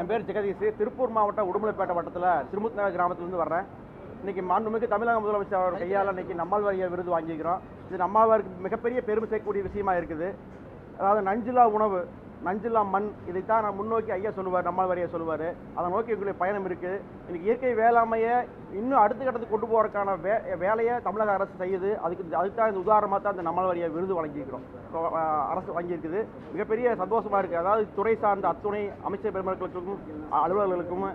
என் பேர் ஜெகதீஷ். திருப்பூர் மாவட்டம் உடுமலைப்பேட்டை வட்டத்தில் திருமுத் நகர் கிராமத்துலேருந்து வர்றேன். இன்றைக்கி மாண்புமிகு தமிழக முதலமைச்சர் அவர் கையால் இன்றைக்கி நம்மாழ்வாரிய விருது வாங்கிக்கிறோம் இது நம்மாழ்வாருக்கு மிகப்பெரிய பெருமை சேர்க்கக்கூடிய விஷயமா இருக்குது. அதாவது நஞ்சில்லா உணவு நஞ்சில்லா மண் இதைத்தான் நான் முன்னோக்கி ஐயா சொல்லுவார் நம்மாழ்வாரியா சொல்லுவார். அதை நோக்கி எங்களுடைய பயணம் இருக்குது இன்னைக்கு இயற்கை வேளாண்மையை இன்னும் அடுத்த கட்டத்துக்கு கொண்டு போகிறதுக்கான வே வேலையை தமிழக அரசு செய்யுது. அதுக்கு அதுக்கு தான் இந்த உதாரணமாக தான் இந்த நம்மாழ்வாரியா விருது வழங்கியிருக்கிறோம். அரசு வாங்கியிருக்குது மிகப்பெரிய சந்தோஷமாக இருக்குது அதாவது துறை சார்ந்த அத்துணை அமைச்சர் பெருமக்களுக்கும் அலுவலர்களுக்கும்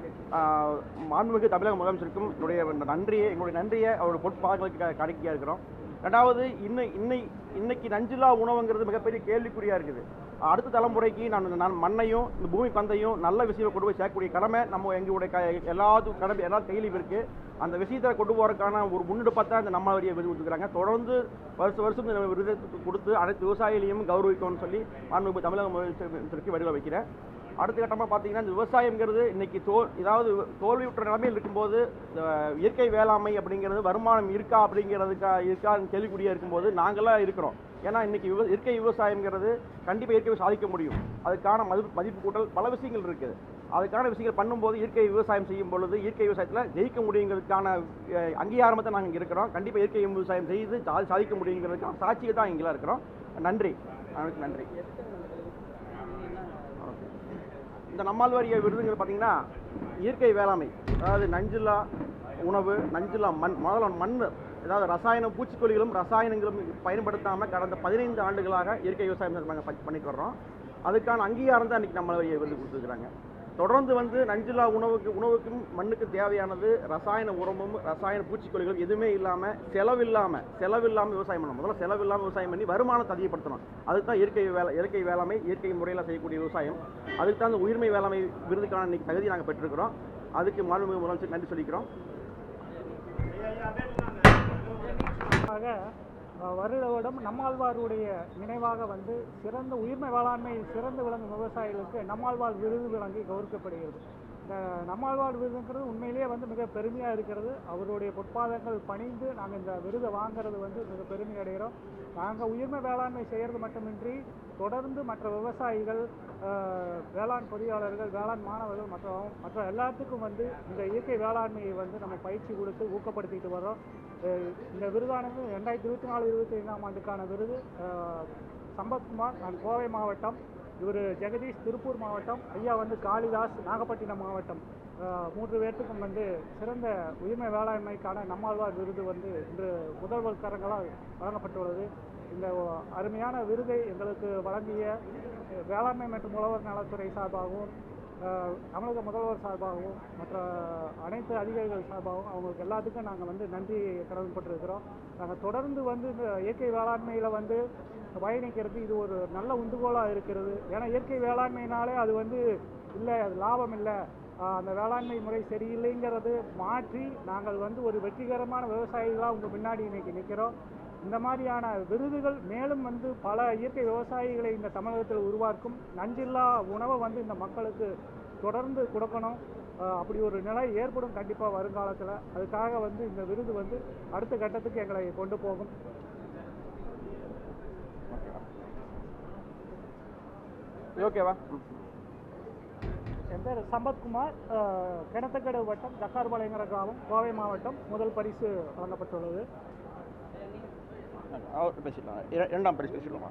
மாண்புமிகு தமிழக முதலமைச்சருக்கும் என்னுடைய நன்றியை எங்களுடைய நன்றியை அவருடைய பொற்பாதங்களுக்கு கணக்கியாக இருக்கிறோம். ரெண்டாவது இன்னை இன்னை இன்னைக்கு நஞ்சில்லா உணவுங்கிறது மிகப்பெரிய கேள்விக்குறியாக இருக்குது. அடுத்த தலைமுறைக்கு நான் நான் மண்ணையும் இந்த பூமி பந்தையும் நல்ல விஷயத்தை கொண்டு போய் சேர்க்கக்கூடிய கடமை நம்ம எங்களுடைய க எல்லாத்துக்கும் கடமை எல்லா கையிலும் இருக்குது அந்த விஷயத்தை கொண்டு போகிறதுக்கான ஒரு முன்னெடுப்பாக தான் இந்த நம்ம வரியை விருது கொடுத்துருக்காங்க தொடர்ந்து வருஷம் வருஷம் இந்த விருது கொடுத்து அனைத்து விவசாயிகளையும் கௌரவிக்கணும்னு சொல்லி மாண்புமிகு தமிழக முதலமைச்சருக்கு வடிவில் வைக்கிறேன் அடுத்த கட்டமாக பார்த்தீங்கன்னா இந்த விவசாயங்கிறது இன்னைக்கு தோல் ஏதாவது தோல்வியுற்ற நிலைமையில் இருக்கும்போது இந்த இயற்கை வேளாண்மை அப்படிங்கிறது வருமானம் இருக்கா அப்படிங்கிறதுக்கா இருக்கான்னு கேள்விக்குடியாக இருக்கும்போது நாங்களாம் இருக்கிறோம். ஏன்னா இன்னைக்கு விவ இயற்கை விவசாயம்ங்கிறது கண்டிப்பாக இயற்கை சாதிக்க முடியும். அதுக்கான மதிப்பு மதிப்பு கூட்டல் பல விஷயங்கள் இருக்குது. அதுக்கான விஷயங்கள் பண்ணும்போது இயற்கை விவசாயம் செய்யும் பொழுது இயற்கை விவசாயத்தில் ஜெயிக்க முடியுங்கிறதுக்கான அஹ், அங்கீகாரமாக நாங்கள் இங்கே இருக்கிறோம். கண்டிப்பாக இயற்கை விவசாயம் செய்து சாதிக்க முடியுங்கிறதுக்கான சாட்சியை தான் இங்கெல்லாம் இருக்கிறோம். நன்றி. நன்றி. இந்த நம்மாழ்வாரிய விருதுங்கிறது பார்த்தீங்கன்னா இயற்கை வேளாண்மை. அதாவது நஞ்சில்லா உணவு நஞ்சில்லா மண் முதல்ல மண் அதாவது ரசாயன பூச்சிக்கொல்லிகளும் ரசாயனங்களும் பயன்படுத்தாமல் கடந்த பதினைந்து ஆண்டுகளாக இயற்கை விவசாயம் நாங்கள் பண்ணிட்டு வர்றோம். அதுக்கான அங்கீகாரம் தான் இன்றைக்கி நம்மளுடைய விருது கொடுத்துருக்குறாங்க. தொடர்ந்து வந்து நஞ்சில்லா உணவுக்கு உணவுக்கும் மண்ணுக்கு தேவையானது ரசாயன உரமும் ரசாயன பூச்சிக்கொல்லிகளும் எதுவுமே இல்லாமல் செலவில்லாமல் செலவில்லாமல் விவசாயம் பண்ணணும். முதல்ல செலவில்லாமல் விவசாயம் பண்ணி வருமானத்தை அதிகப்படுத்தணும் அதுக்கு தான் இயற்கை வேலை இயற்கை வேளாண்மை இயற்கை முறையில் செய்யக்கூடிய விவசாயம். அதுக்கு தான் அந்த உயிர்மை வேளாண்மை விருதுக்கான இன்னைக்கு தகுதி நாங்கள் பெற்றிருக்கிறோம். அதுக்கு மாண்புமிகு முதலமைச்சர் நன்றி சொல்லிக்கிறோம். ஆக வருட வருடம் நம்மாழ்வாருடைய நினைவாக வந்து சிறந்த உயிர்மை வேளாண்மையில் சிறந்து விளங்கும் விவசாயிகளுக்கு நம்மாழ்வார் விருது வழங்கி கௌரவிக்கப்படுகிறது. நம்மாழ்வார் விருதுங்கிறது உண்மையிலேயே வந்து மிக பெருமையாக இருக்கிறது. அவருடைய பொற்பாதங்கள் பணிந்து நாங்கள் இந்த விருதை வாங்குறது வந்து மிக பெருமை அடைகிறோம். நாங்கள் உயிர்மை வேளாண்மை செய்கிறது மட்டுமின்றி தொடர்ந்து மற்ற விவசாயிகள் வேளாண் பொறியாளர்கள் வேளாண் மாணவர்கள் மற்ற மற்ற எல்லாத்துக்கும் வந்து இந்த இயற்கை வேளாண்மையை வந்து நம்ம பயிற்சி கொடுத்து ஊக்கப்படுத்திட்டு வர்றோம். இந்த விருதானது ரெண்டாயிரத்தி இருபத்தி நாலு இருபத்தி ஐந்தாம் ஆண்டுக்கான விருது. சம்பத்குமார் நான் கோவை மாவட்டம். இவர் ஜெகதீஷ் திருப்பூர் மாவட்டம். ஐயா வந்து காளிதாஸ் நாகப்பட்டினம் மாவட்டம். மூன்று பேர்த்துக்கும் வந்து சிறந்த உயிர்மை வேளாண்மைக்கான நம்மாழ்வார் விருது வந்து இன்று முதல்வர் கரங்களால் வழங்கப்பட்டுள்ளது. இந்த அருமையான விருதை எங்களுக்கு வழங்கிய வேளாண்மை மற்றும் உழவர் நலத்துறை சார்பாகவும் தமிழக முதல்வர் சார்பாகவும் மற்ற அனைத்து அதிகாரிகள் சார்பாகவும் அவங்களுக்கு எல்லாத்துக்கும் நாங்கள் வந்து நன்றி கடமைப்பட்டிருக்கிறோம் நாங்கள் தொடர்ந்து வந்து இந்த இயற்கை வேளாண்மையில் வந்து பயணிக்கிறது இது ஒரு நல்ல உந்துகோலாக இருக்கிறது. ஏன்னா இயற்கை வேளாண்மைனாலே அது வந்து இல்லை அது லாபம் இல்லை. அந்த வேளாண்மை முறை சரியில்லைங்கிறது மாற்றி நாங்கள் வந்து ஒரு வெற்றிகரமான விவசாயிகளாக உங்கள் முன்னாடி இன்றைக்கி நிற்கிறோம் இந்த மாதிரியான விருதுகள் மேலும் வந்து பல இயற்கை விவசாயிகளை இந்த தமிழகத்தில் உருவாக்கும் நஞ்சில்லா உணவை வந்து இந்த மக்களுக்கு தொடர்ந்து கொடுக்கணும். அப்படி ஒரு நிலை ஏற்படும் கண்டிப்பாக வருங்காலத்தில். அதுக்காக வந்து இந்த விருது வந்து அடுத்த கட்டத்துக்கு எங்களை கொண்டு போகும். ஓகேவா என் பேர் சம்பத்குமார். கிணத்துக்கடை வட்டம் ஜக்கார்பாளையங்கிற கிராமம் கோவை மாவட்டம் முதல் பரிசு வழங்கப்பட்டுள்ளது. அவர் பேசிடலாம் இரண்டாம் பரிசு பேசிடலாமா